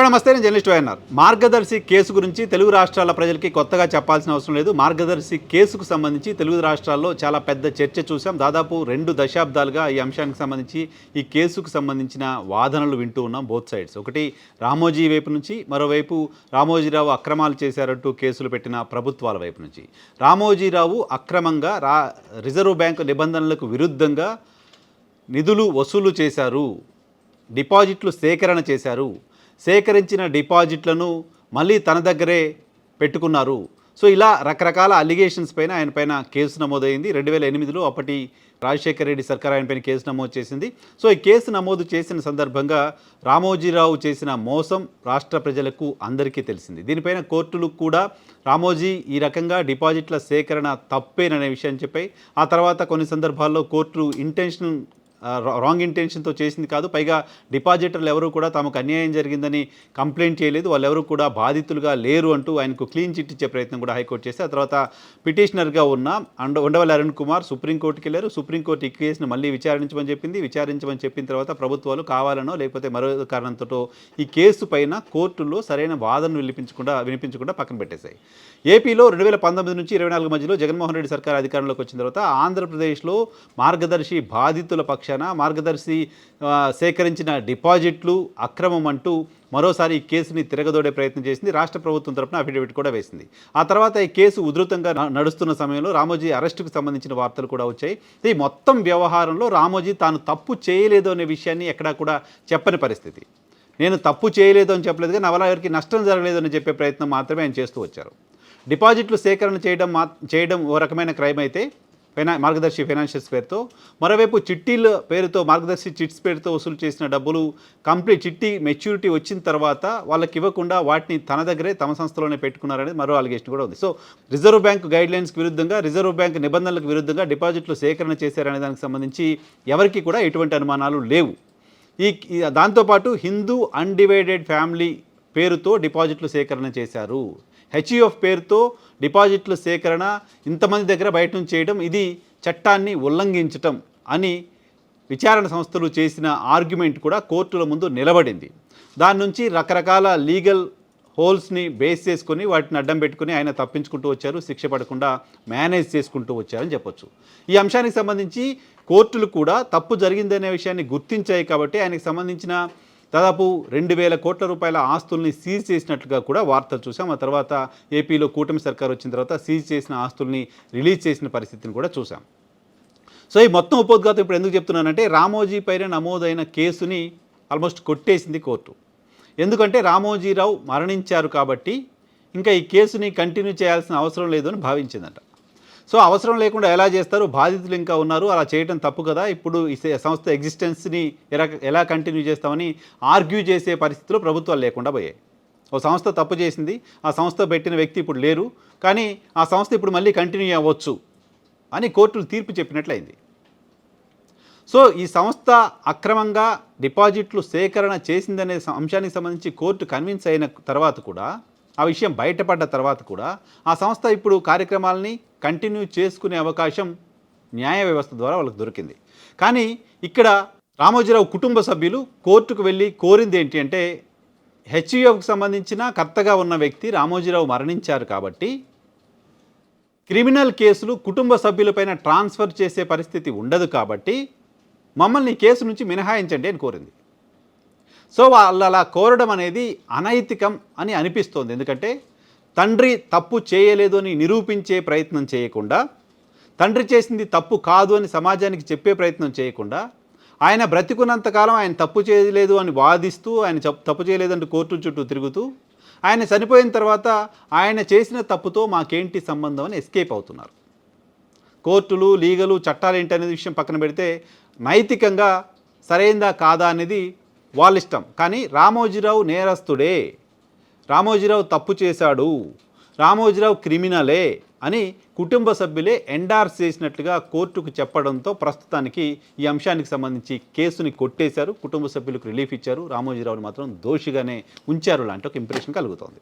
Hello నమస్తే నేను journalist YNR. మార్గదర్శి case గురించి తెలుగు రాష్ట్రాల ప్రజలకి కొత్తగా చెప్పాల్సిన అవసరం లేదు. మార్గదర్శి కేసుకు సంబంధించి తెలుగు రాష్ట్రాల్లో చాలా పెద్ద చర్చ చూసాం దాదాపు రెండు దశాబ్దాలుగా ఈ అంశానికి సంబంధించి ఈ కేసుకు సంబంధించిన వాదనలు వింటూ ఉన్నాం బోత్ సైడ్స్. ఒకటి రామోజీ వైపు నుంచి మరోవైపు రామోజీరావు అక్రమాలు చేశారంటూ కేసులు పెట్టిన ప్రభుత్వాల వైపు నుంచి. రామోజీరావు అక్రమంగా రా రిజర్వ్ బ్యాంకు నిబంధనలకు విరుద్ధంగా నిధులు వసూలు చేశారు. డిపాజిట్లు సేకరణ చేశారు. సేకరించిన డిపాజిట్లను మళ్ళీ తన దగ్గరే పెట్టుకున్నారు. సో ఇలా రకరకాల అలిగేషన్స్ పైన ఆయన పైన కేసు నమోదైంది. రెండు వేల ఎనిమిదిలో అప్పటి రాజశేఖర రెడ్డి సర్కార్ ఆయన పైన కేసు నమోదు చేసింది. సో ఈ కేసు నమోదు చేసిన సందర్భంగా రామోజీరావు చేసిన మోసం రాష్ట్ర ప్రజలకు అందరికీ తెలిసింది. దీనిపైన కోర్టులు కూడా రామోజీ ఈ రకంగా డిపాజిట్ల సేకరణ తప్పేననే విషయం చెప్పాయి. ఆ తర్వాత కొన్ని సందర్భాల్లో కోర్టులు ఇంటెన్షన్ రాంగ్ ఇంటెన్షన్తో చేసింది కాదు. పైగా డిపాజిటర్లు ఎవరు కూడా తమకు అన్యాయం జరిగిందని కంప్లైంట్ చేయలేదు. వాళ్ళు కూడా బాధితులుగా లేరు అంటూ ఆయనకు క్లీన్ చిట్ ఇచ్చే ప్రయత్నం కూడా హైకోర్టు చేస్తే ఆ తర్వాత పిటిషనర్గా ఉన్న అండ ఉండవల్లి అరుణ్ కుమార్ సుప్రీంకోర్టుకి వెళ్ళారు. సుప్రీంకోర్టు ఈ కేసును మళ్ళీ విచారించమని చెప్పింది. విచారించమని చెప్పిన తర్వాత ప్రభుత్వాలు కావాలనో లేకపోతే మరో కారణంతో ఈ కేసు పైన కోర్టులో సరైన వాదనను వినిపించకుండా వినిపించకుండా పక్కన పెట్టేశాయి. ఏపీలో రెండు వేల పంతొమ్మిది నుంచి ఇరవై నాలుగు మధ్యలో జగన్మోహన్ రెడ్డి సర్కార్ అధికారంలోకి వచ్చిన తర్వాత ఆంధ్రప్రదేశ్లో మార్గదర్శి బాధితుల పక్ష పక్షాన మార్గదర్శి సేకరించిన డిపాజిట్లు అక్రమం అంటూ మరోసారి ఈ కేసుని తిరగదోడే ప్రయత్నం చేసింది. రాష్ట్ర ప్రభుత్వం తరపున అఫిడవిట్ కూడా వేసింది. ఆ తర్వాత ఈ కేసు ఉధృతంగా నడుస్తున్న సమయంలో రామోజీ అరెస్టుకు సంబంధించిన వార్తలు కూడా వచ్చాయి. ఈ మొత్తం వ్యవహారంలో రామోజీ తాను తప్పు చేయలేదు అనే విషయాన్ని ఎక్కడా కూడా చెప్పని పరిస్థితి. నేను తప్పు చేయలేదు అని చెప్పలేదు కానీ నా వల్ల ఎవరికి నష్టం జరగలేదు అని చెప్పే ప్రయత్నం మాత్రమే ఆయన చేస్తూ వచ్చారు. డిపాజిట్లు సేకరణ చేయడం మా చేయడం ఓ రకమైన క్రైమ్ అయితే ఫైనా మార్గదర్శి ఫైనాన్షియల్స్ పేరుతో. మరోవైపు చిట్టీల పేరుతో మార్గదర్శి చిట్స్ పేరుతో వసూలు చేసిన డబ్బులు కంప్లీట్ చిట్టి మెచ్యూరిటీ వచ్చిన తర్వాత వాళ్ళకి ఇవ్వకుండా వాటిని తన దగ్గరే తమ సంస్థలోనే పెట్టుకున్నారనేది మరో అలిగేషన్ కూడా ఉంది. సో రిజర్వ్ బ్యాంక్ గైడ్ లైన్స్కి విరుద్ధంగా రిజర్వ్ బ్యాంక్ నిబంధనలకు విరుద్ధంగా డిపాజిట్లు సేకరణ చేశారనే దానికి సంబంధించి ఎవరికి కూడా ఎటువంటి అనుమానాలు లేవు. ఈ ఈ- దాంతోపాటు హిందూ అన్డివైడెడ్ ఫ్యామిలీ పేరుతో డిపాజిట్లు సేకరణ చేశారు. హెచ్ఈఎఫ్ పేరుతో డిపాజిట్ల సేకరణ ఇంతమంది దగ్గర బయట నుంచి చేయడం ఇది చట్టాన్ని ఉల్లంఘించటం అని విచారణ సంస్థలు చేసిన ఆర్గ్యుమెంట్ కూడా కోర్టుల ముందు నిలబడింది. దాని నుంచి రకరకాల లీగల్ హోల్స్ని బేస్ చేసుకొని వాటిని అడ్డం పెట్టుకుని ఆయన తప్పించుకుంటూ వచ్చారు శిక్ష పడకుండా మేనేజ్ చేసుకుంటూ వచ్చారని చెప్పొచ్చు. ఈ అంశానికి సంబంధించి కోర్టులు కూడా తప్పు జరిగిందనే విషయాన్ని గుర్తించాయి కాబట్టి ఆయనకు సంబంధించిన దాదాపు రెండు వేల కోట్ల రూపాయల ఆస్తుల్ని సీజ్ చేసినట్లుగా కూడా వార్తలు చూసాం ఆ తర్వాత ఏపీలో కూటమి సర్కార్ వచ్చిన తర్వాత సీజ్ చేసిన ఆస్తుల్ని రిలీజ్ చేసిన పరిస్థితిని కూడా చూసాం సో ఈ మొత్తం ఉపోద్ఘాతం ఇప్పుడు ఎందుకు చెప్తున్నానంటే రామోజీ పైన నమోదైన కేసుని ఆల్మోస్ట్ కొట్టేసింది కోర్టు. ఎందుకంటే రామోజీరావు మరణించారు కాబట్టి ఇంకా ఈ కేసుని కంటిన్యూ చేయాల్సిన అవసరం లేదు అని భావించిందట. సో అవసరం లేకుండా ఎలా చేస్తారు? బాధితులు ఇంకా ఉన్నారు. అలా చేయడం తప్పు కదా. ఇప్పుడు ఈ సే- సంస్థ ఎగ్జిస్టెన్స్ని ఎలా ఎలా కంటిన్యూ చేస్తామని ఆర్గ్యూ చేసే పరిస్థితిలో ప్రభుత్వాలు లేకుండా పోయాయి. ఓ సంస్థ తప్పు చేసింది. ఆ సంస్థ పెట్టిన వ్యక్తి ఇప్పుడు లేరు. కానీ ఆ సంస్థ ఇప్పుడు మళ్ళీ కంటిన్యూ అవ్వచ్చు అని కోర్టులు తీర్పు చెప్పినట్లయింది. సో ఈ సంస్థ అక్రమంగా డిపాజిట్లు సేకరణ చేసిందనే అంశానికి సంబంధించి కోర్టు కన్విన్స్ అయిన తర్వాత కూడా ఆ విషయం బయటపడ్డ తర్వాత కూడా ఆ సంస్థ ఇప్పుడు కార్యక్రమాలని కంటిన్యూ చేసుకునే అవకాశం న్యాయ వ్యవస్థ ద్వారా వాళ్ళకి దొరికింది. కానీ ఇక్కడ రామోజీరావు కుటుంబ సభ్యులు కోర్టుకు వెళ్ళి కోరింది ఏంటి అంటే హెచ్యుఎఫ్కి సంబంధించిన కర్తగా ఉన్న వ్యక్తి రామోజీరావు మరణించారు కాబట్టి క్రిమినల్ కేసులు కుటుంబ సభ్యులపైన ట్రాన్స్ఫర్ చేసే పరిస్థితి ఉండదు కాబట్టి మమ్మల్ని కేసు నుంచి మినహాయించండి అని కోరింది. సో వాళ్ళు అలా కోరడం అనేది అనైతికం అని అనిపిస్తోంది. ఎందుకంటే తండ్రి తప్పు చేయలేదు అని నిరూపించే ప్రయత్నం చేయకుండా తండ్రి చేసింది తప్పు కాదు అని సమాజానికి చెప్పే ప్రయత్నం చేయకుండా ఆయన బ్రతికున్నంతకాలం ఆయన తప్పు చేయలేదు అని వాదిస్తూ ఆయన తప్పు చేయలేదంటూ కోర్టు చుట్టూ తిరుగుతూ ఆయన చనిపోయిన తర్వాత ఆయన చేసిన తప్పుతో మాకేంటి సంబంధం అని ఎస్కేప్ అవుతున్నారు. కోర్టులు లీగలు చట్టాలు ఏంటి అనేది విషయం పక్కన పెడితే నైతికంగా సరైందా కాదా అనేది వాళ్ళ ఇష్టం కానీ రామోజీరావు నేరస్తుడే. రామోజీరావు తప్పు చేశాడు. రామోజీరావు క్రిమినలే అని కుటుంబ సభ్యులే ఎండార్స్ చేసినట్లుగా కోర్టుకు చెప్పడంతో ప్రస్తుతానికి ఈ అంశానికి సంబంధించి కేసుని కొట్టేశారు. కుటుంబ సభ్యులకు రిలీఫ్ ఇచ్చారు. రామోజీరావుని మాత్రం దోషిగానే ఉంచారు. లాంటి ఒక ఇంప్రెషన్ కలుగుతోంది.